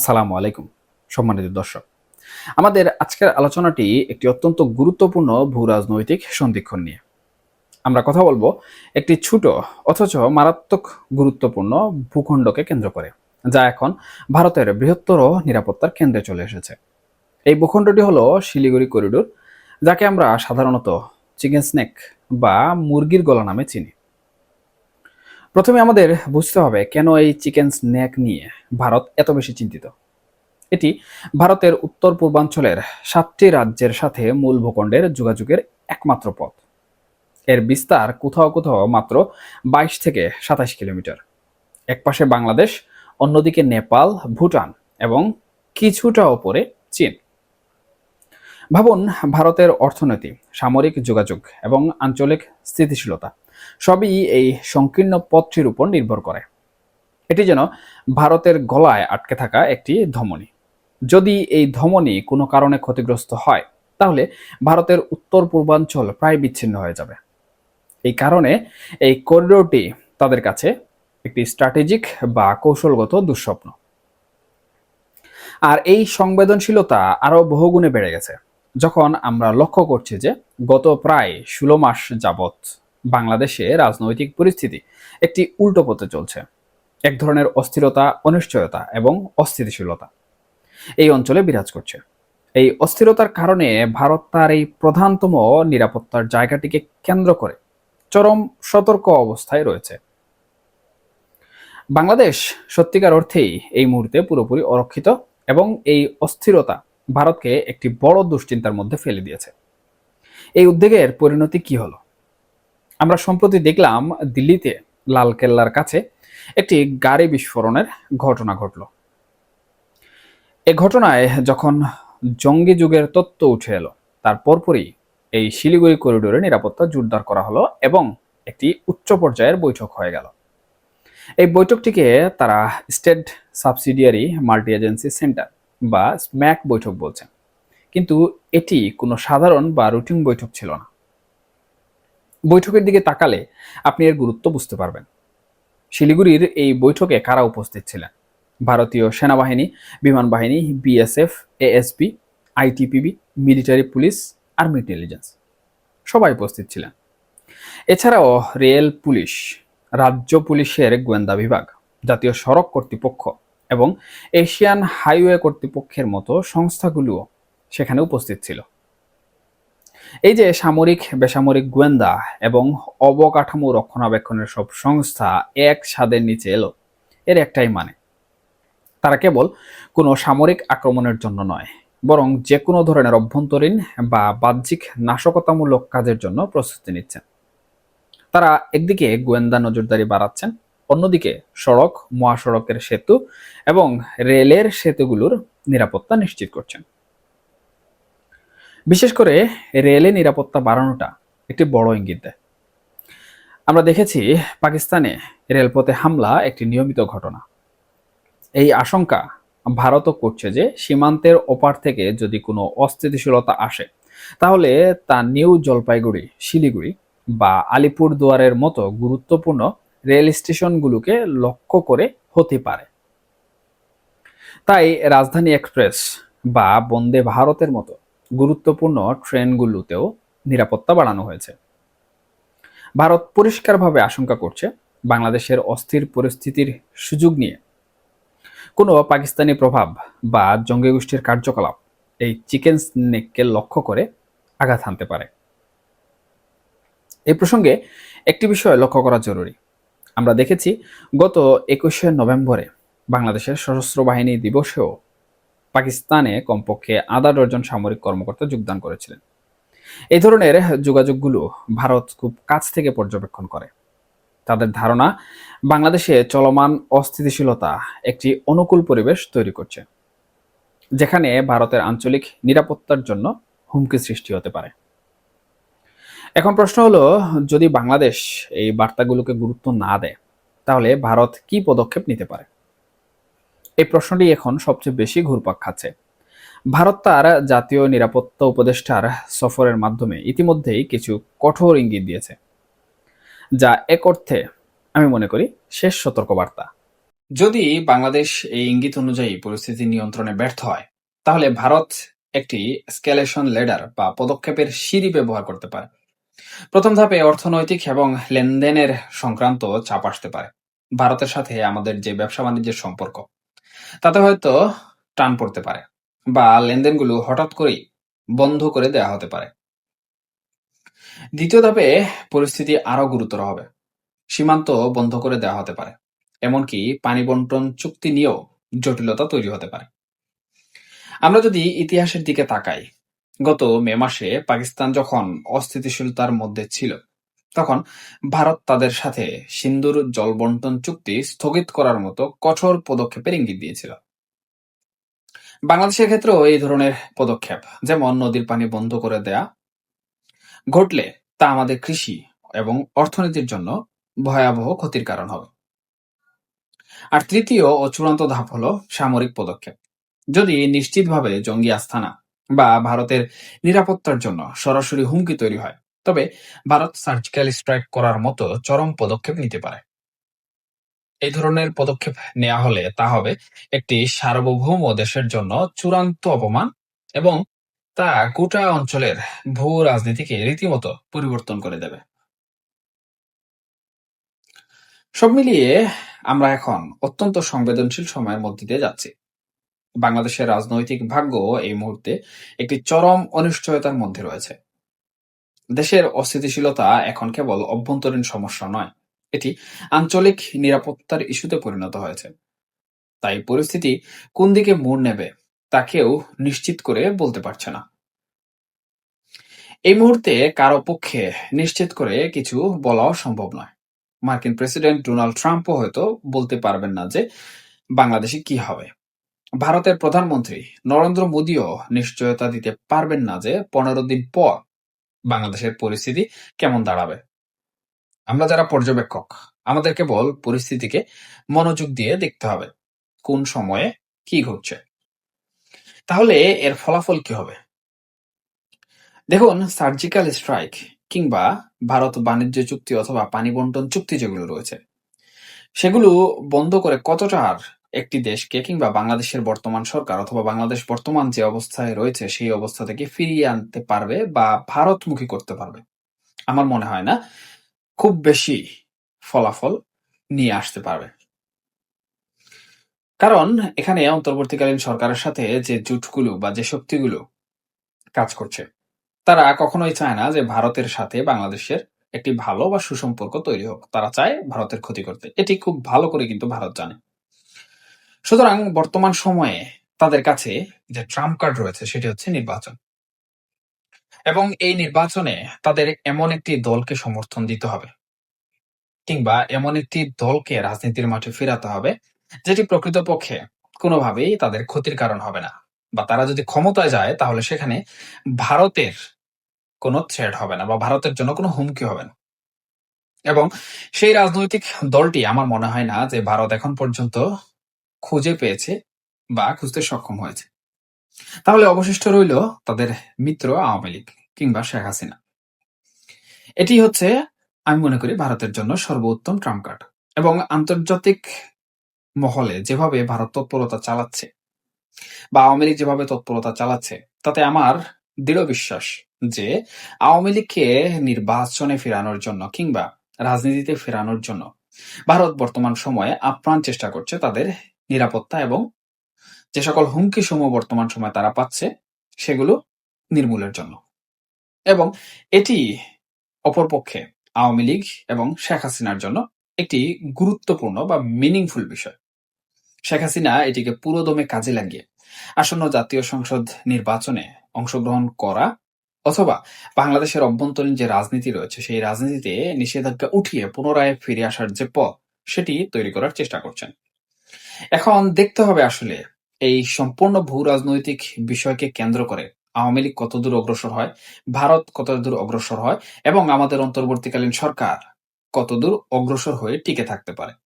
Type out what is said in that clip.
আসসালামু আলাইকুম, সম্মানিত দর্শক। আমাদের আজকের আলোচনাটি একটি অত্যন্ত গুরুত্বপূর্ণ ভূ রাজনৈতিক সন্ধিক্ষণ নিয়ে। আমরা কথা বলব একটি ছোট অথচ মারাত্মক গুরুত্বপূর্ণ ভূখণ্ডকে কেন্দ্র করে, যা এখন ভারতের বৃহত্তর নিরাপত্তার কেন্দ্রে চলে এসেছে। এই ভূখণ্ডটি হলো শিলিগুড়ি করিডোর, যাকে আমরা সাধারণত চিকেন স্নেক বা মুরগির গলা নামে চিনি। প্রথমে আমাদের বুঝতে হবে কেন এই চিকেন স্ন্যাক নিয়ে ভারত এত বেশি চিন্তিত। এটি ভারতের উত্তর পূর্বাঞ্চলের সাতটি রাজ্যের সাথে মূল ভূখণ্ডের যোগাযোগের একমাত্র পথ। এর বিস্তার কোথাও কোথাও মাত্র বাইশ থেকে সাতাশ কিলোমিটার। একপাশে বাংলাদেশ, অন্যদিকে নেপাল, ভুটান এবং কিছুটা ওপরে চীন। ভাবুন, ভারতের অর্থনীতি, সামরিক যোগাযোগ এবং আঞ্চলিক স্থিতিশীলতা সবই এই সংকীর্ণ পথটির উপর নির্ভর করে। এটি যেন ভারতের গলায় আটকে থাকা একটি ধমনী। যদি এই ধমনী কোনো কারণে ক্ষতিগ্রস্ত হয়, তাহলে ভারতের উত্তর পূর্বাঞ্চল প্রায় বিচ্ছিন্ন হয়ে যাবে। এই কারণে এই করিডোরটি তাদের কাছে একটি স্ট্র্যাটেজিক বা কৌশলগত দুঃস্বপ্ন। আর এই সংবেদনশীলতা আরও বহুগুণে বেড়ে গেছে। যখন আমরা লক্ষ্য করছি যে গত প্রায় ষোলো মাস যাবৎ বাংলাদেশে রাজনৈতিক পরিস্থিতি একটি উল্টো পথে চলছে। এক ধরনের অস্থিরতা, অনিশ্চয়তা এবং অস্থিতিশীলতা এই অঞ্চলে বিরাজ করছে। এই অস্থিরতার কারণে ভারত তার এই প্রধানতম নিরাপত্তার জায়গাটিকে কেন্দ্র করে চরম সতর্ক অবস্থায় রয়েছে। বাংলাদেশ সত্যিকার অর্থেই এই মুহূর্তে পুরোপুরি অরক্ষিত এবং এই অস্থিরতা ভারতকে একটি বড় দুশ্চিন্তার মধ্যে ফেলে দিয়েছে। এই উদ্বেগের পরিণতি কি হলো? আমরা সম্প্রতি দেখলাম দিল্লিতে লালকেল্লার কাছে একটি গাড়ি বিস্ফোরণের ঘটনা ঘটল। এ ঘটনায় যখন জঙ্গি যুগের তত্ত্ব উঠে এলো, তার পরপরই এই শিলিগুড়ি করিডোরে নিরাপত্তা জোরদার করা হলো এবং একটি উচ্চ পর্যায়ের বৈঠক হয়ে গেল। এই বৈঠকটিকে তারা state subsidiary multi agency centre বা স্ম্যাক বৈঠক বলছেন। কিন্তু এটি কোনো সাধারণ বা রুটিন বৈঠক ছিল না। বৈঠকের দিকে তাকালে আপনি এর গুরুত্ব বুঝতে পারবেন। শিলিগুড়ির এই বৈঠকে কারা উপস্থিত ছিলেন? ভারতীয় সেনাবাহিনী, বিমান বাহিনী, BSF, ASP, ITPB, military police, army intelligence সবাই উপস্থিত ছিলেন। এছাড়াও রেল পুলিশ, রাজ্য পুলিশের গোয়েন্দা বিভাগ, জাতীয় সড়ক কর্তৃপক্ষ এবং এশিয়ান হাইওয়ে কর্তৃপক্ষের মতো সংস্থাগুলোও সেখানে উপস্থিত ছিল। এই যে সামরিক, বেসামরিক গোয়েন্দা এবং অবকাঠামো রক্ষণাবেক্ষণের সব সংস্থা এক ছাদের নিচে এলো। এর একটাই মানে তারা কেবল কোনো সামরিক আক্রমণের জন্য নয়, বরং যে কোনো ধরনের অভ্যন্তরীণ বা বাহ্যিক নাশকতামূলক কাজের জন্য প্রস্তুতি নিচ্ছেন। তারা একদিকে গোয়েন্দা নজরদারি বাড়াচ্ছেন, অন্যদিকে সড়ক, মহাসড়কের সেতু এবং রেলের সেতুগুলোর নিরাপত্তা নিশ্চিত করছেন। বিশেষ করে রেলে নিরাপত্তা বাড়ানোটা একটি বড় ইঙ্গিত দেয়। আমরা দেখেছি পাকিস্তানে রেলপথে হামলা একটি নিয়মিত ঘটনা। এই আশঙ্কা ভারতও করছে যে সীমান্তের ওপার থেকে যদি কোনো অস্থিতিশীলতা আসে, তাহলে তা নিউ জলপাইগুড়ি, শিলিগুড়ি বা আলিপুর দুয়ারের মতো গুরুত্বপূর্ণ রেল স্টেশনগুলোকে লক্ষ্য করে হতে পারে। তাই রাজধানী এক্সপ্রেস বা বন্দে ভারতের মতো গুরুত্বপূর্ণ ট্রেনগুলোতেও নিরাপত্তা বাড়ানো হয়েছে। ভারত পরিষ্কারভাবে আশঙ্কা করছে বাংলাদেশের অস্থির পরিস্থিতির সুযোগ নিয়ে। কোনো পাকিস্তানি প্রভাব বা জঙ্গি গোষ্ঠীর কার্যকলাপ এই চিকেন স্নেককে লক্ষ্য করে আঘাত হানতে পারে। এই প্রসঙ্গে একটি বিষয় লক্ষ্য করা জরুরি। আমরা দেখেছি গত একুশে নভেম্বরে বাংলাদেশের সশস্ত্র বাহিনী দিবসেও পাকিস্তানে কমপক্ষে আধা ডজন সামরিক কর্মকর্তা যোগদান করেছিলেন। এই ধরনের যোগাযোগগুলো ভারত খুব কাছ থেকে পর্যবেক্ষণ করে। তাদের ধারণা, বাংলাদেশে চলমান অস্থিতিশীলতা একটি অনুকূল পরিবেশ তৈরি করছে, যেখানে ভারতের আঞ্চলিক নিরাপত্তার জন্য হুমকি সৃষ্টি হতে পারে। এখন প্রশ্ন হলো, যদি বাংলাদেশ এই বার্তাগুলোকে গুরুত্ব না দেয়, তাহলে ভারত কি পদক্ষেপ নিতে পারে? এই প্রশ্নটি এখন সবচেয়ে বেশি ঘুরপাক খাচ্ছে। ভারত তার জাতীয় নিরাপত্তা উপদেষ্টার সফরের মাধ্যমে ইতিমধ্যেই কিছু কঠোর ইঙ্গিত দিয়েছে, যা এক অর্থে, আমি মনে করি, শেষ সতর্কবার্তা। যদি বাংলাদেশ এই ইঙ্গিত অনুযায়ী পরিস্থিতি নিয়ন্ত্রণে ব্যর্থ হয়, তাহলে ভারত একটি স্কেলেশন লেডার বা পদক্ষেপের সিঁড়ি ব্যবহার করতে পারে। প্রথম ধাপে অর্থনৈতিক এবং লেনদেনের সংক্রান্ত চাপ আসতে পারে। ভারতের সাথে আমাদের যে ব্যবসা বাণিজ্যের সম্পর্ক তাতে হয়তো টান পড়তে পারে বা লেনদেনগুলো হঠাৎ করেই বন্ধ করে দেওয়া হতে পারে। দ্বিতীয় ধাপে পরিস্থিতি আরও গুরুতর হবে। সীমান্ত বন্ধ করে দেওয়া হতে পারে, এমনকি পানি বন্টন চুক্তি নিয়েও জটিলতা তৈরি হতে পারে। আমরা যদি ইতিহাসের দিকে তাকাই, গত মে মাসে পাকিস্তান যখন অস্থিতিশীলতার মধ্যে ছিল তখন ভারত তাদের সাথে সিন্দুর জল বন্টন চুক্তি স্থগিত করার মতো কঠোর পদক্ষেপের ইঙ্গিত দিয়েছিল। বাংলাদেশের ক্ষেত্রেও এই ধরনের পদক্ষেপ, যেমন নদীর পানি বন্ধ করে দেয়া, ঘটলে তা আমাদের কৃষি এবং অর্থনীতির জন্য ভয়াবহ ক্ষতির কারণ হবে। আর তৃতীয় ও চূড়ান্ত ধাপ হল সামরিক পদক্ষেপ। যদি নিশ্চিতভাবে জঙ্গি আস্থানা বা ভারতের নিরাপত্তার জন্য সরাসরি হুমকি তৈরি হয় তবে ভারত সার্জিক্যাল স্ট্রাইক করার মতো চরম পদক্ষেপ নিতে পারে। এই ধরনের পদক্ষেপ নেওয়া হলে তা হবে একটি সার্বভৌম দেশের জন্য চূড়ান্ত অপমান এবং তা গোটা অঞ্চলের ভূ রাজনীতিকে রীতিমতো পরিবর্তন করে দেবে। সব মিলিয়ে আমরা এখন অত্যন্ত সংবেদনশীল সময়ের মধ্যে দিয়ে যাচ্ছি। বাংলাদেশের রাজনৈতিক ভাগ্য এই মুহূর্তে একটি চরম অনিশ্চয়তার মধ্যে রয়েছে। দেশের অস্থিতিশীলতা এখন কেবল অভ্যন্তরীণ সমস্যা নয়, এটি আঞ্চলিক নিরাপত্তার ইস্যুতে পরিণত হয়েছে। তাই পরিস্থিতি কোন দিকে মোড় নেবে, তা কেউ নিশ্চিত করে বলতে পারছে না। এই মুহূর্তে কারও পক্ষে নিশ্চিত করে কিছু বলাও সম্ভব নয়। মার্কিন প্রেসিডেন্ট ডোনাল্ড ট্রাম্পও হয়তো বলতে পারবেন না যে বাংলাদেশে কি হবে। ভারতের প্রধানমন্ত্রী নরেন্দ্র মোদীও নিশ্চয়তা দিতে পারবেন না যে পনেরো দিন পর বাংলাদেশের পরিস্থিতি কেমন দাঁড়াবে? আমরা যারা পর্যবেক্ষক, আমাদের কেবল পরিস্থিতিকে মনোযোগ দিয়ে দেখতে হবে, কোন সময়ে কি ঘটছে। তাহলে এর ফলাফল কি হবে? দেখুন, সার্জিক্যাল স্ট্রাইক কিংবা ভারত বাণিজ্য চুক্তি অথবা পানি বন্টন চুক্তি যেগুলো রয়েছে, সেগুলো বন্ধ করে কতটা আর একটি দেশকে কিংবা বাংলাদেশের বর্তমান সরকার অথবা বাংলাদেশ বর্তমান যে অবস্থায় রয়েছে, সেই অবস্থা থেকে ফিরিয়ে আনতে পারবে বা ভারতমুখী করতে পারবে। আমার মনে হয় না, খুব বেশি ফলাফল নিয়ে আসতে পারবে। কারণ এখানে অন্তর্বর্তীকালীন সরকারের সাথে যে জোটগুলো বা যে শক্তিগুলো কাজ করছে, তারা কখনোই চায় না যে ভারতের সাথে বাংলাদেশের একটি ভালো বা সুসম্পর্ক তৈরি হোক। তারা চায় ভারতের ক্ষতি করতে। এটি খুব ভালো করে কিন্তু ভারত জানে। সুতরাং বর্তমান সময়ে তাদের কাছে যে ট্রাম্প কার্ড রয়েছে, সেটি হচ্ছে নির্বাচন। এবং এই নির্বাচনে তাদের এমন একটি দলকে সমর্থন দিতে হবে, কিংবা এমন একটি দলকে রাজনীতির মাঠে ফেরাতে হবে, যেটি প্রকৃতপক্ষে কোনোভাবেই তাদের ক্ষতির কারণ হবে না। বা তারা যদি ক্ষমতায় যায়, তাহলে সেখানে ভারতের কোনো থ্রেড হবে না, বা ভারতের জন্য কোনো হুমকি হবে না। এবং সেই রাজনৈতিক দলটি, আমার মনে হয় না যে ভারত এখন পর্যন্ত খুঁজে পেয়েছে বা খুঁজতে সক্ষম হয়েছে। তাহলে অবশিষ্ট রইল তাদের মিত্র আওয়ামী লীগ কিংবা শেখ হাসিনা। এটি হচ্ছে, আমি মনে করি, ভারতের জন্য সর্বোত্তম ট্রাম্প কার্ড এবং আন্তর্জাতিক মহলে যেভাবে ভারত তৎপরতা চালাচ্ছে বা আওয়ামী লীগ যেভাবে তৎপরতা চালাচ্ছে, তাতে আমার দৃঢ় বিশ্বাস যে আওয়ামী লীগকে নির্বাচনে ফেরানোর জন্য কিংবা রাজনীতিতে ফেরানোর জন্য ভারত বর্তমান সময়ে আপ্রাণ চেষ্টা করছে তাদের নিরাপত্তা এবং যে সকল হুমকি সমূহ বর্তমান সময়ে তারা পাচ্ছে, সেগুলো নির্মূলের জন্য। এবং এটি অপরপক্ষে আওয়ামী লীগ এবং শেখ হাসিনার জন্য একটি গুরুত্বপূর্ণ বা মিনিংফুল বিষয়। শেখ হাসিনা এটিকে পুরোদমে কাজে লাগিয়ে আসন্ন জাতীয় সংসদ নির্বাচনে অংশগ্রহণ করা অথবা বাংলাদেশের অভ্যন্তরীণ যে রাজনীতি রয়েছে, সেই রাজনীতিতে নিষেধাজ্ঞা উঠিয়ে পুনরায় ফিরে আসার যে পথ, সেটি তৈরি করার চেষ্টা করছেন। এখন দেখতে হবে আসলে এই সম্পূর্ণ ভূ রাজনৈতিক বিষয়কে কেন্দ্র করে আওয়ামী লীগ কতদূর অগ্রসর হয়, ভারত কতদূর অগ্রসর হয় এবং আমাদের অন্তর্বর্তীকালীন সরকার কতদূর অগ্রসর হয়ে টিকে থাকতে পারে।